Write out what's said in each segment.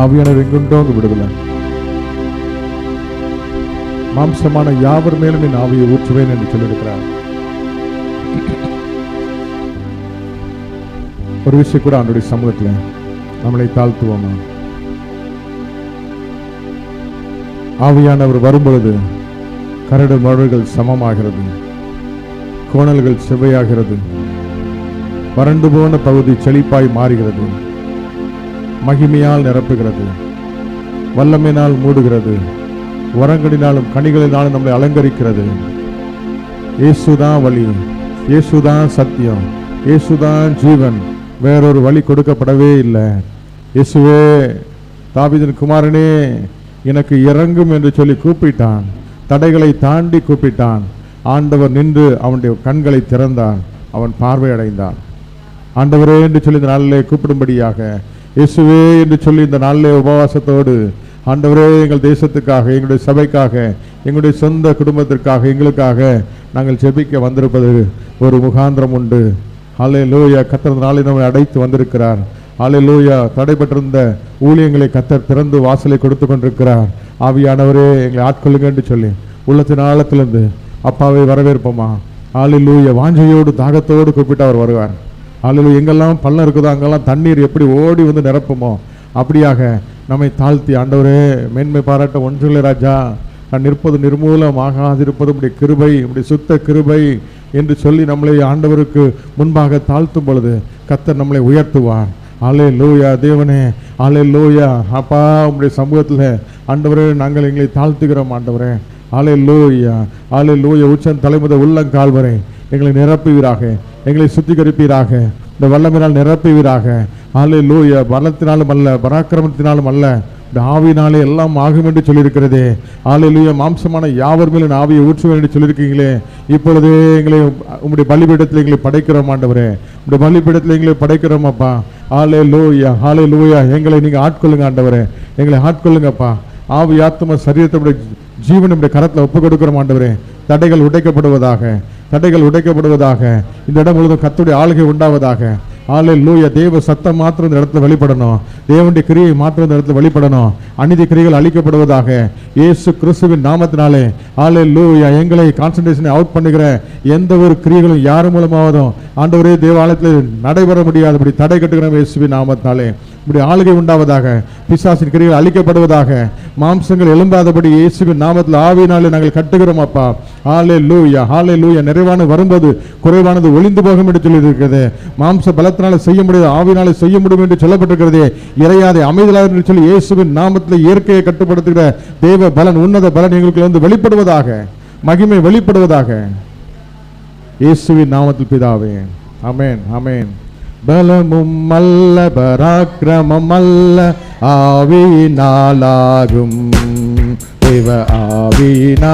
ஆவியானவர் எங்குண்டோ அங்கு விடுதலை. மாம்சமான யாவர் மேலும் என் ஆவியை ஊற்றுவேன் என்று சொல்லியிருக்கிறார். ஒரு விஷயம் கூட அவனுடைய சமூகத்தில் நம்மளை தாழ்த்துவோமா? ஆவியானவர் வரும்பொழுது கரடு மரடுகள் சமமாகிறது கோணல்கள் செவ்வையாகிறது வறண்டு போன பகுதி செழிப்பாய் மாறுகிறது. மகிமையால் நிரப்புகிறது. வல்லமையினால் மூடுகிறது. வரங்களினாலும் கனிகளினாலும் நம்மளை அலங்கரிக்கிறது. இயேசுதான் வழி இயேசுதான் சத்தியம் இயேசுதான் ஜீவன். வேறொரு வழி கொடுக்கப்படவே இல்லை. இயேசுவே தாபிதன் குமாரனே எனக்கு இறங்கும் என்று சொல்லி கூப்பிட்டான். தடைகளை தாண்டி கூப்பிட்டான். ஆண்டவர் நின்று அவனுடைய கண்களை திறந்தான் அவன் பார்வையடைந்தான். ஆண்டவரே என்று சொல்லி இந்த நாளிலே கூப்பிடும்படியாக இயேசுவே என்று சொல்லி இந்த நாளிலே உபவாசத்தோடு ஆண்டவரே எங்கள் தேசத்துக்காக எங்களுடைய சபைக்காக எங்களுடைய சொந்த குடும்பத்திற்காக எங்களுக்காக நாங்கள் ஜெபிக்க வந்திருப்பது ஒரு முகாந்திரம் உண்டு. ஆலே லூயா கத்தர் நாளை நம்மை அடைத்து வந்திருக்கிறார். ஆலே லூயா தடைபட்டிருந்த ஊழியங்களை கத்தர் திறந்து வாசலை கொடுத்து கொண்டிருக்கிறார். ஆவியானவரே எங்களை ஆட்கொள்ளுங்க என்று சொல்லி உள்ளத்தின் ஆழத்திலிருந்து அப்பாவை வரவேற்போமா? ஆளிலூய வாஞ்சையோடு தாகத்தோடு கூப்பிட்டு அவர் வருவார். அல்லது எங்கெல்லாம் பள்ளம் இருக்குதோ அங்கெல்லாம் தண்ணீர் எப்படி ஓடி வந்து நிரப்புமோ அப்படியாக நம்மை தாழ்த்தி ஆண்டவரே மேன்மை பாராட்ட ஒன்றில்லை ராஜா. நான் நிற்பது நிர்மூலமாகாதிருப்பது உடைய கிருபை உடைய சுத்த கிருபை என்று சொல்லி நம்மளை ஆண்டவருக்கு முன்பாக தாழ்த்தும் பொழுது கத்தர் நம்மளை உயர்த்துவார். ஆலே லோயா தேவனே ஆலே லோயா அப்பா உங்களுடைய சமூகத்தில் ஆண்டவரே நாங்கள் எங்களை தாழ்த்துகிறோம் ஆண்டவரே. ஆலே லோயா ஆலே லூயா உச்சன் தலைமுத உள்ளங்கால் வரை எங்களை நிரப்புவீராக. எங்களை சுத்திகரிப்பீராக. இந்த வல்லமினால் நிரப்புவீராக. ஆலை லூயா பலத்தினாலும் அல்ல பராக்கிரமத்தினாலும் அல்ல. இந்த ஆவியினாலே எல்லாம் ஆகும் என்று சொல்லியிருக்கிறதே. ஆலையிலேயே மாம்சமான யாவர் மேலும் நான் ஆவியை ஊற்றுவேன் என்று சொல்லியிருக்கீங்களே. இப்பொழுதே எங்களை உங்களுடைய பலிபீடத்தில் எங்களை படைக்கிறோம் ஆண்டவரே. உங்களுடைய பலிபீடத்தில் எங்களை படைக்கிறோமாப்பா ஆலே லூயா ஆலே லூயா எங்களை நீங்கள் ஆட்கொள்ளுங்க ஆண்டவரே. எங்களை ஆட்கொள்ளுங்கப்பா ஆவி ஆத்ம சரீரத்தை ஜீவன் நம்முடைய கரத்தில் ஒப்பு கொடுக்கிறோம் ஆண்டவரே. தடைகள் உடைக்கப்படுவதாக. தடைகள் உடைக்கப்படுவதாக இந்த இடம் முழுவதும் கத்துடைய ஆளுகை உண்டாவதாக. ஆளில் லூயா தேவ சத்தம் மாத்திரம் இந்த இடத்துல வெளிப்படணும். தேவனுடைய கிரியை மாத்திரம் இந்த இடத்துல வெளிப்படணும். அநீதி கிரிகள் அழிக்கப்படுவதாக. இயேசு கிறிஸ்துவின் நாமத்தினாலே ஆளில் லூயா எங்களை கான்சன்ட்ரேஷனை அவுட் பண்ணுகிற எந்த ஒரு கிரியைகளும் யார் மூலமாவதும் ஆண்டவரே தேவாலயத்தில் நடைபெற முடியாதபடி தடை கட்டுகிறோம் இயேசுவின் நாமத்தினாலே. இப்படி ஆளுகை உண்டாவதாக பிசாசின் கிரிகள் அழிக்கப்படுவதாக மாம்சங்கள் எழும்பாதபடி இயேசுவின் நாமத்தில் ஆவியினாலே நாங்கள் கட்டுகிறோம் அப்பா. ஆலே லூயா ஆலே லூயா நிறைவான வரும்போது குறைவானது ஒளிந்து போகும் என்று சொல்லியிருக்கிறது. மாம்ச பலத்தினால செய்ய முடியாது ஆவினாலே செய்ய முடியும் என்று சொல்லப்பட்டிருக்கிறது. இறையாதை அமைதலாக என்று சொல்லி இயேசுவின் நாமத்தில் இயற்கையை கட்டுப்படுத்துகிற தேவ பலன் உன்னத பலன் எங்களுக்கு வந்து வெளிப்படுவதாக மகிமை வெளிப்படுவதாக. இயேசுவின் நாமத்தில் பிதாவே. அமேன் அமேன் பலமும் அல்ல பராக்கிரமம் அல்ல. ஆவியினாலாகும் இவ ஆவியினாலாகும்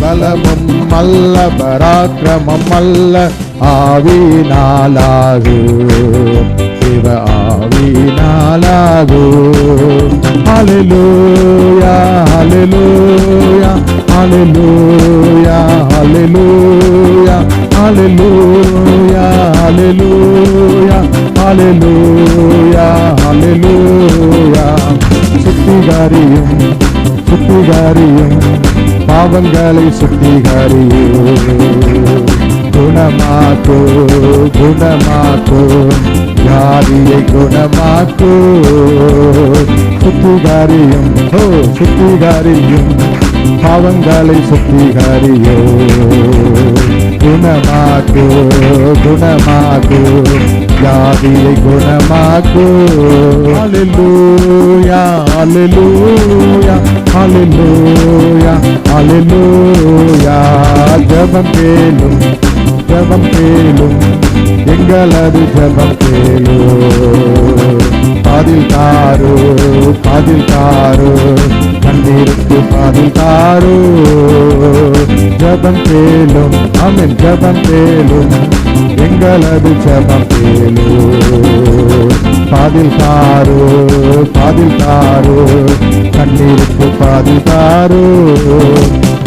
பலமும் அல்ல பராக்கிரமம் அல்ல. ஆவியினாலாகும் இவ ஆவியினாலாகும் ஹalleluya. பாவங்களை சுத்திகாரியும் குணமாக்கோ குணமாக்கோ? ஜாதியை குணமாக்கோ? சுத்திகாரியும் ஓ சுத்திகாரியும் பாவங்களை சுத்திகாரியோ? குணமாக்கோ குணமாக்கோ? ஜாதியை குணமாக்கோ? அலெலூயா அலெலூயா அலெலூயா அலெலூயா ஜபம் கேளும் ஜபம் கேளும். எங்களது ஜபம் கேளும் பாதில் தாரோ பாதில் தாரோ. கண்ணீருக்கு பாதில் தாரோ. ஜபம் கேளும் அமீன் ஜபம் கேளும். எங்களது ஜபம் கேளும் பாதில் தாரோ பாதில் தாரோ கண்ணீருக்கு பாதில் தாரோ.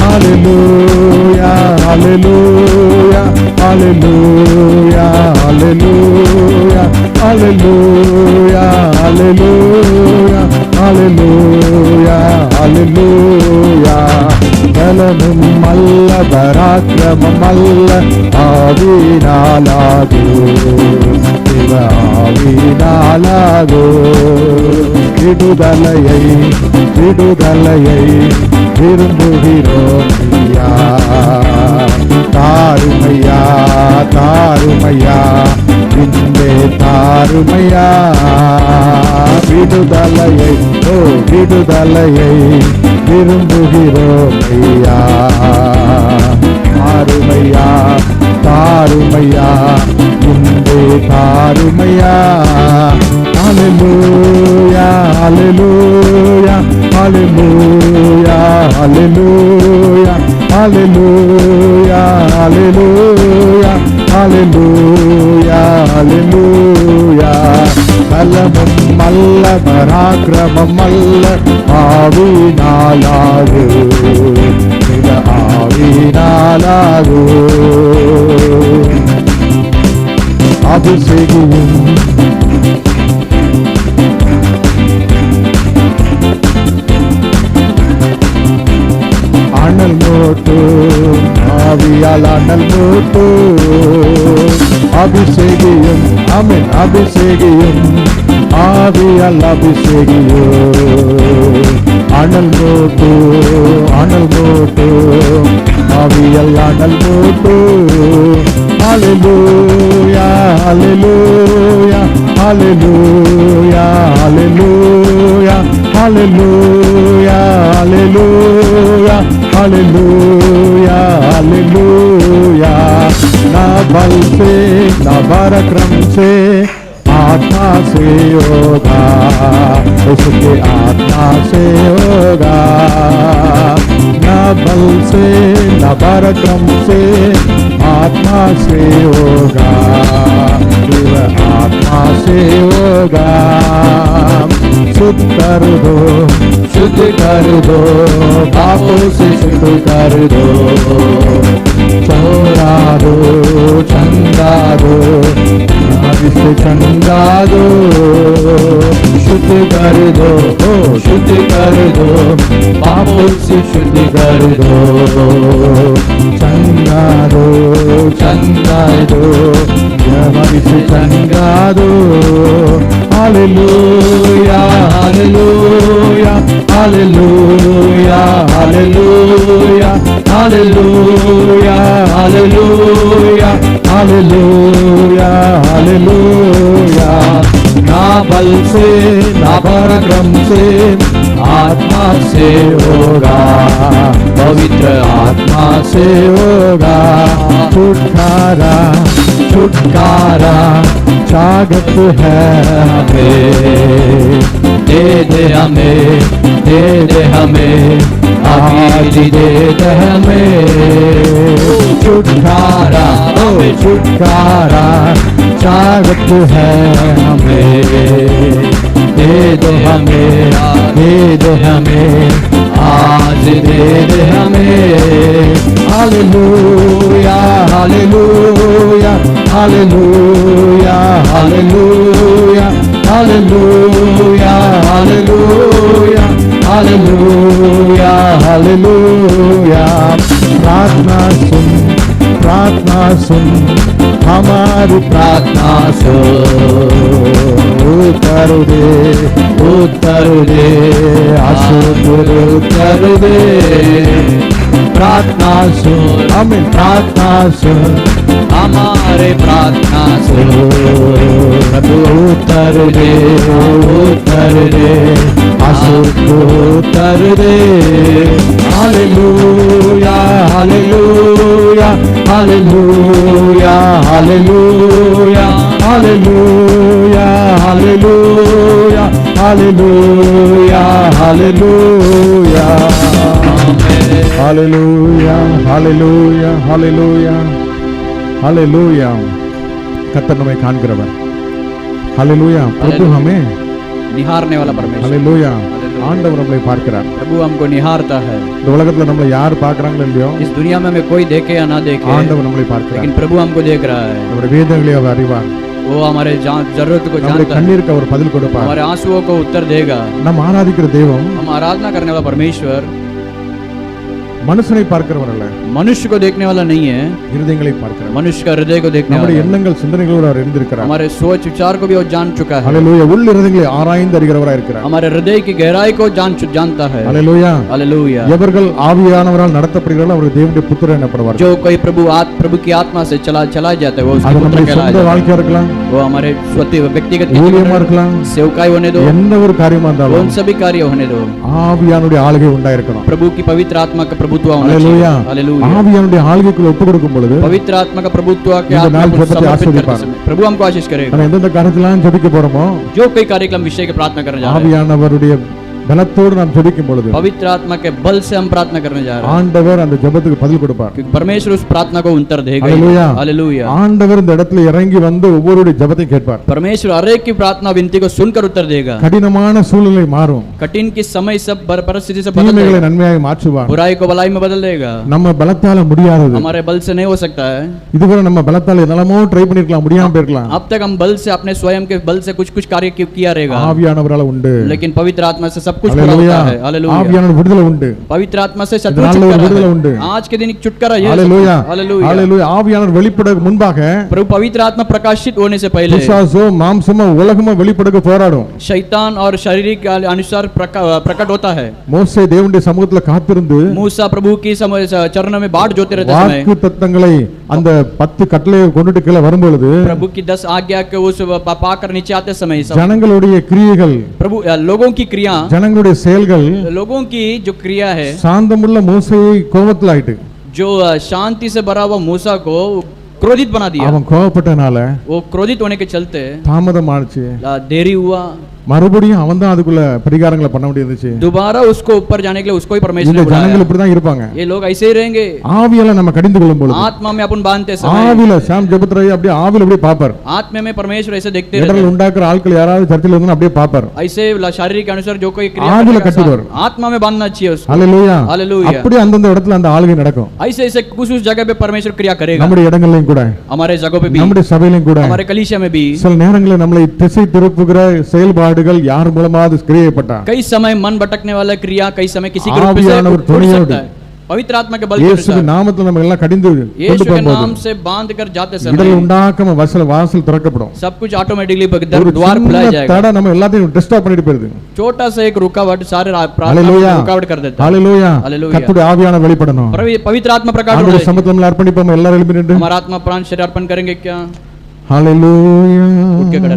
அலலூயா அலலூயா அலலூயா அலலூயா அலலூயா அலலூயா அலலூயா அலலூயா பலனும் அல்ல பராக்கிரமம் அல்ல ஆவினாலாதே நாளாகோ விடுதலையை விடுதலையை விரும்புகிறோம் ஐயா. தாருமையா தாருமையா இன்றே தாருமையா. விடுதலையை ஓ விடுதலையை விரும்புகிறோம் தாருமையா தாருமையா இன்றே தாருமையா அலலூயா அலலூயா அலலூயா அலலூயா அலலூயா அலலூயா அலலூயா அலலூயா பலமும் அல்ல பராக்கிரமம் அல்ல ஆவினாலாகு ஆவினாலாகு ஆவினாலாகு செய்கிறேன் அனல் மூட்டு ஆவியால் அனல் மூட்டு அபிஷேகியும் அமின் அபிஷேகியும் ஆவியால் அபிஷேகியோ அனல் மூட்டு அனல் மூட்டு ஆவியல்லாடல் போட்டோ அலலூயா அலலூயா அலலூயா அலலூயா அலலூயா அலலூயா அலலூயா அலலூயா நா பல் சே நா பரக்ரம் சே आत्मा से होगा, उसके आत्मा से होगा। न बल से, ना पराक्रम से आत्मा से होगा, शिव आत्मा से होगा। शुद्ध कर दो, शुद्ध कर दो, पापों से शुद्ध कर दो। चौरा दो, चंदा दो पवित्र गंगा दो शुद्ध कर दो ओ शुद्ध कर दो पापों से शुद्ध कर दो चंगा दो चंगा दो पवित्र गंगा दो hallelujah hallelujah hallelujah hallelujah hallelujah hallelujah बल से ना पराक्रम से, आत्मा से होगा। पवित्र आत्मा से होगा। छुटकारा छुटकारा स्वागत है हमें। दे दे हमें, दे दे हमें दे दे हमें। छुटकारा ओ छुटकारा स्वागत है हमें। दे दे हमें, दे दे हमें, आज दे दे हमें। Hallelujah hallelujah hallelujah hallelujah hallelujah hallelujah hallelujah hallelujah. प्रार्थना प्रार्थना सुन हमारी प्रार्थना सुन उत्तर दे उत्तर दे आशुर उत्तर दे प्रार्थना सुन हमें प्रार्थना सुन हमारे प्रार्थना सुन प्रभु उत्तर दे उत्तर दे आशुर को उत्तर दे hallelujah hallelujah hallelujah hallelujah hallelujah hallelujah hallelujah கர்த்தர் நம்மை காண்கிறவர் ஹalleluya பிரபு हमें निहारने वाला परमेश्वर ஹalleluya ஆண்டவர் நம்மளை பார்க்கிறார் प्रभु हमको निहारता है இந்த உலகத்துல நம்மளை யார் பார்க்கறாங்களோ இல்லையோ इस दुनिया में हमें कोई देखे या ना देखे ஆண்டவர் நம்மளை பார்க்கிறார் लेकिन प्रभु हमको देख रहा है நம்முடைய வேதங்களை அவர் அறிவார் वो हमारे जरूरत को जानता कन्नीर का और बदल को हमारे आंसुओं को उत्तर देगा हम आराधिकर देवम हम आराधना करने वाला परमेश्वर மனுஷனை பார்க்கிறவர் அல்ல मनुष्य को देखने वाला नहीं है இருதயங்களை பார்க்கிறவர் मनुष्य का हृदय को देखने वाला நம்முடைய है। எண்ணங்கள் சிந்தனைகளோடு அவர் இருந்திருக்கிறார் हमारे सोच विचार को भी वो जान चुका है ஹalleluya உள் இருதயங்களை ஆராய்ந்து அறிகிறவராய் இருக்கிறார் हमारे हृदय की गहराई को जान चु- जानता है ஹalleluya हालेलुया எவர்கள் ஆவியானவரால் நடத்தப்படுகிறார்கள் அவர்கள் தேவனுடைய புத்திரர் எனப்படுவார்கள் जो कोई प्रभु आत प्रभु की आत्मा से चला चला जाता है वो उसके அது पुत्र நம்முடைய कहलाया சொந்த जाता है। வாழ்க்கையா இருக்கலாம் वो हमारे स्वति व्यक्तिगत ஊழியமா இருக்கலாம் सेवकाई होने दो எந்த ஒரு காரியமா वो இருந்தாலும் उन सभी कार्य होने दो ஆவியானுடைய ஆளுகை உண்டாயிருக்கணும் प्रभु की पवित्र आत्मा का प्रभुत्व होना ஹalleluya चाहिए हालेलुया ஆவியானுடைய ஆளுகைக்குள்ள ஒப்பு கொடுக்கும் பொழுது पवित्र आत्मा का प्रभुत्व के இந்த आत्मा நாள் को ஜெபத்தை समर्पित करते ஆசீர்வதிப்பார். समय प्रभु हमको आशीष करेगा நம்ம எந்தெந்த காரியத்திலாம் ஜெபிக்க போறோமோ जो कोई कार्यक्रम विषय की प्रार्थना करने जा रहे ஆவியானவருடைய பலத்தோடு நாம் ஜெபிக்கும் பொழுது हैं पवित्र आत्मा के बल से हम प्रार्थना करने जा रहे हैं ஆண்டவர் அந்த ஜெபத்துக்கு பதில் கொடுப்பார் क्योंकि परमेश्वर उस प्रार्थना को उत्तर देगा हालेलुया। हालेलुया ஆண்டவர் இந்த இடத்துல இறங்கி வந்து ஒவ்வொருடைய ஜெபத்தையும் கேட்பார் परमेश्वर हर एक की प्रार्थना विनती को सुनकर उत्तर देगा கடினமான சூழ்நிலை மாறும் कठिन की समय सब बर- परिस्थिति से बदल தீமைகளை देगा நன்மையாக மாற்றுவார் बुराई को भलाई में बदल देगा நம்ம பலத்தால முடியாதது हमारे बल से नहीं हो सकता है இதுவரை நம்ம பலத்தால என்னெல்லாமோ ட்ரை பண்ணிருக்கலாம் முடியாம போயிருக்கலாம் अब तक हम बल से अपने स्वयं के बल से कुछ कुछ कार्य कि- किया रहेगा ஆவியானவரால உண்டு लेकिन पवित्र आत्मा से सब कुछ पूरा ஹalleluya होता है हालेलुया ஆவியானவர் விடுதலை உண்டு पवित्र आत्मा से सब இதனால कुछ ஒரு छुटकारा விடுதலை है। உண்டு आज के दिन एक छुटकारा ये ஹalleluya हालेलुया ஹalleluya ஆவியானவர் வெளிப்பட முன்பாக प्रभु पवित्र आत्मा प्रकाशित होने से पहले பிசாசோ மாம்சமோ உலகமோ வெளிப்படுக்க போராடும் शैतान और शारीरिक अनुसार प्रका- प्रकट होता है மோசே தேவனுடைய சமூகத்துல காத்திருந்து मूसा प्रभु की समय चरणों में बाट जोते रहते समय வாக்கு தத்தங்களை அந்த பத்து கட்டளையை கொண்டுட்டு கீழே வரும்பொழுது प्रभु की दस आज्ञा के उस पा- पाकर नीचे आते समय सब ஜனங்களுடைய கிரியைகள் प्रभु अ, लोगों की क्रिया ஜனங்களுடைய செயல்கள் लोगों की जो क्रिया है சாந்தமுள்ள மோசையை கோபத்தில் ஆயிட்டு जो अ, शांति से भरा हुआ मूसा को क्रोधित बना दिया அவன் கோபப்பட்டனால वो क्रोधित होने के चलते தாமதம் ஆச்சு अ, देरी हुआ மறுபடியும் அவன் தான் அதுக்குள்ள பரிகாரங்களை பண்ண வேண்டியிருந்துச்சு दोबारा उसको ऊपर जाने के लिए उसको ही परमेश्वर இந்த ने बुलाया ஜனங்கள் இப்படிதான் இருப்பாங்க ये लोग ऐसे ही रहेंगे ஆவியால நம்ம கடிந்து கொள்ளும் பொழுது आत्मा में अपन बांधते समय ஆவில சாம் ஜெபத்ரை அப்படியே ஆவில அப்படியே பாப்பார் आत्मा में परमेश्वर ऐसे देखते रहते இடர்கள் உண்டாக்குற ஆட்கள் யாராவது சர்ச்சில் இருந்தா அப்படியே பாப்பார் ऐसे ल- शारीरिक अनुसार जो कोई क्रिया आग करेगा, लकड़ी सा- पर। आत्मा में बांधना चाहिए उसको அல்லேலூயா हालेलुया அப்படி அந்தந்த இடத்துல அந்த ஆளுகை நடக்கும் ऐसे ऐसे कुछ उस जगह पे परमेश्वर क्रिया करेगा நம்முடைய இடங்கள்லயும் கூட हमारे जगहों पे भी நம்முடைய சபையிலும் கூட हमारे कलीसिया में भी சில நேரங்களில் நம்மளை திசை திருப்புகிற செயல்பாடுகள் யார் மூலமாவது கிரியப்பட்டா कई समय मन भटकने वाला क्रिया कई समय किसी के रूप में से ஆவியானவர் उड़ துணையோடு सकता है पवित्र आत्मा के बल के இயேசுவின் अनुसार நாமத்துல நம்ம எல்லாம் கடிந்து கொண்டு यीशु के போகும்போது नाम से बांध कर जाते இடர்கள் समय உண்டாக்காம வாசல் வாசல் திறக்கப்படும் सब कुछ ऑटोमेटिकली ஒரு द्वार खुला சின்ன जाएगा தடை நம்ம எல்லாத்தையும் டிஸ்டர்ப் பண்ணிட்டு போயிருது छोटा सा एक रुकावट सारे रा- प्रार्थना ஹalleluya को रुकावट कर देता है ஹalleluya हालेलुया। கர்த்தருடைய ஆவியான வெளிப்படணும் पवित्र- पवित्र आत्मा प्रकाश हो ஆண்டவருடைய जाए சமத்துல நம்ம அர்ப்பணிப்போம் எல்லாரும் எழுப்பி நின்று हमारा आत्मा प्राण शरीर अर्पण करेंगे क्या ஹalleluya உட்க கடை.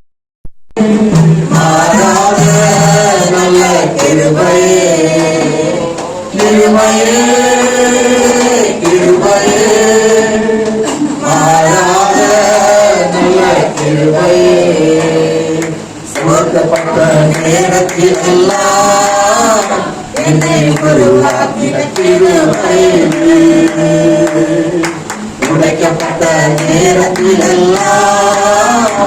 சுமக்கப்பட்ட நேரத்தில் எல்லாம் என்னை உருவாக்கின உடைக்கப்பட்ட நேரத்தில் எல்லாம்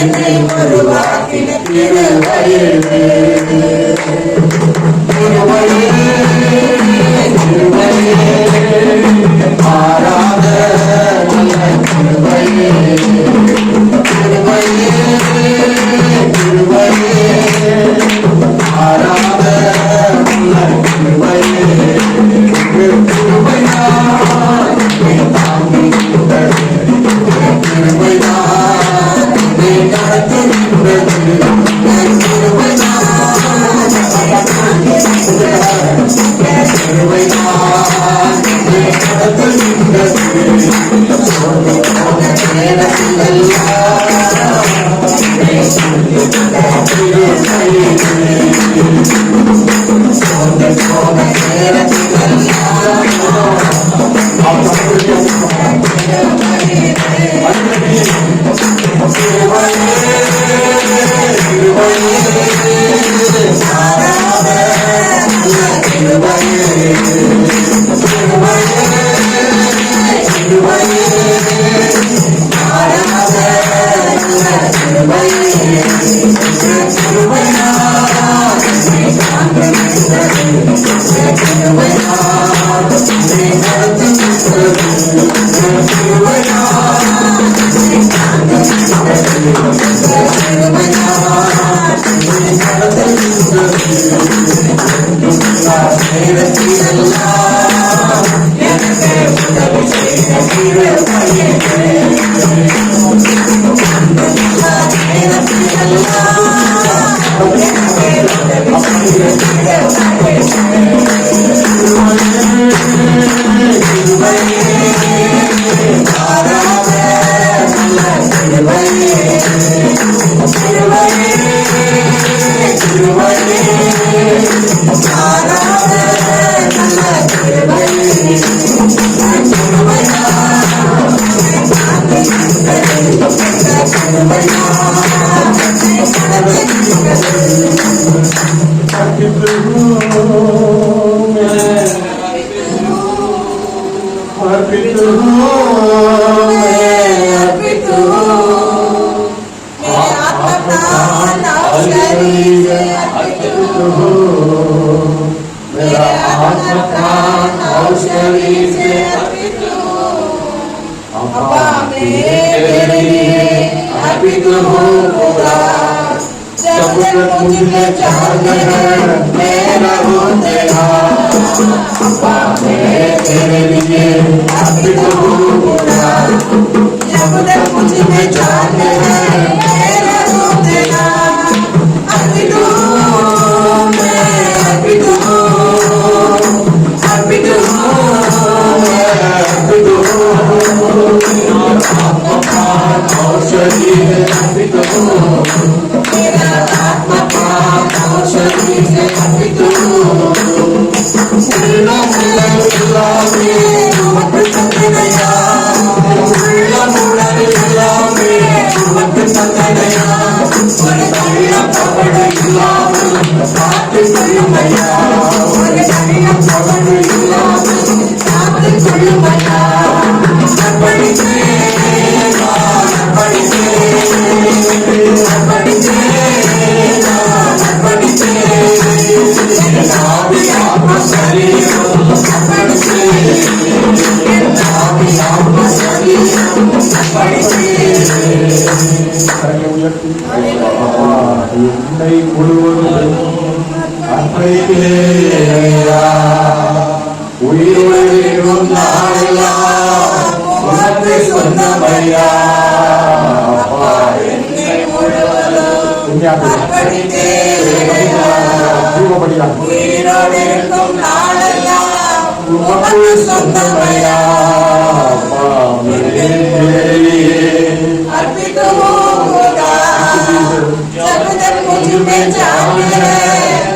என்னை உருவாக்கின கிருபை கிருபையே மாறாத நல்ல மாறாத शरीर से अर्पित हो अपा मेरे तेरे लिए अर्पित हो खुदा जब तक मुझे चाहते हैं मेरा हो तेरा अपा मेरे तेरे लिए अर्पित हो खुदा जब तक मुझे चाहते हैं vida. துதிக்கிறேயா உயிரோடும் நாளெல்லாம் உனக்கு சொன்னமையா உயிரோடு இருக்கும் நாளெல்லாம் உனக்கு சொன்னமையா अर्पित होगा जब तक मुझ में जाओगे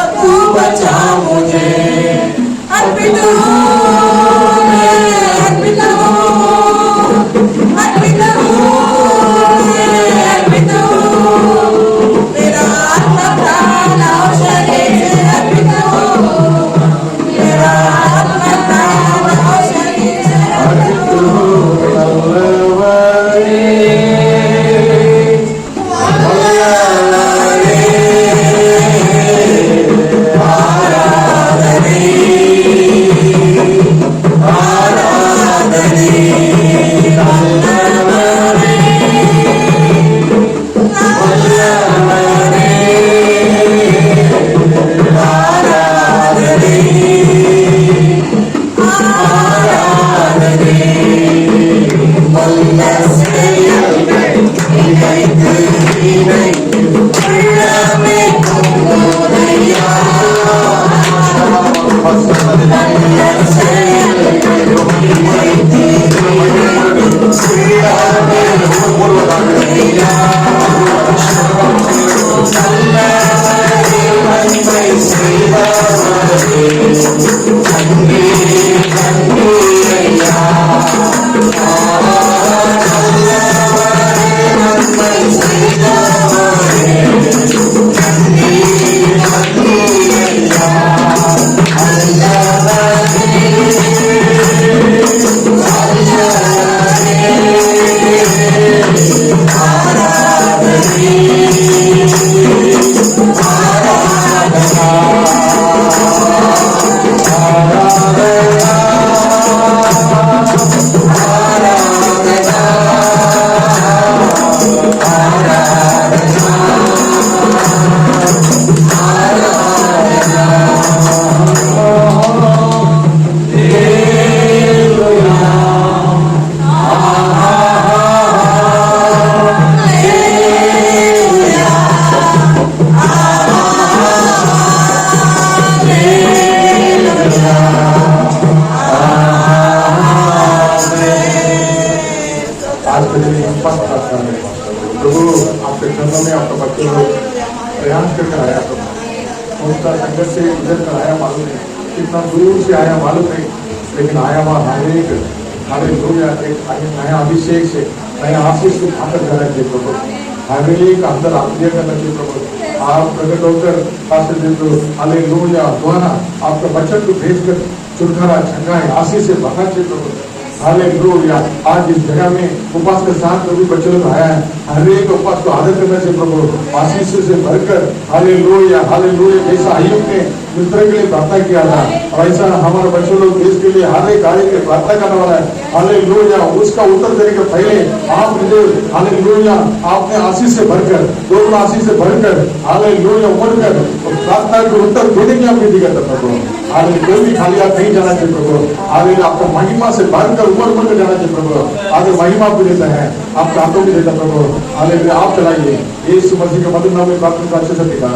विशेष खूप हातात झाला चित्रपट फॅमिली एक आपल्याला आपल्याला चित्रपट आप प्रकट होकर पास जो अले लोया द्वारा आपका बच्चन को भेजकर चुनखरा छंगाए आशी से भरा चित्रपट भरना चाहिए प्रभु हालेलुया आज इस जगह में उपवास के साथ प्रभु बच्चे लोग आया है, हर एक उपवास को आदर करना चाहिए प्रभु आशीष से भरकर हालेलुया हालेलुया, जैसा आयुब ने मित्र के लिए प्रार्थना किया था। और ऐसा हमारे बच्चों लोग देश के लिए हर एक कार्य के प्रार्थना करने वाला है। हालेलुया, उसका उत्तर देने के पहले आप मुझे हालेलुया, आपने आशीष से भरकर, दोनों आशीष से भरकर, हालेलुया उमड़कर और प्रार्थना के उत्तर देने की आपकी दिक्कत प्रभु। हाले कोई भी खाली हाथ नहीं जाना चाहिए प्रभु आगे आपको महिमा से भरकर कर ऊपर कर जाना चाहिए प्रभु आगे महिमा भी देता है। आपके हाथों भी देता प्रभु। हाले आप चलाइए। ये मसीह के मधुर नाम में प्रार्थना अच्छे से दिखा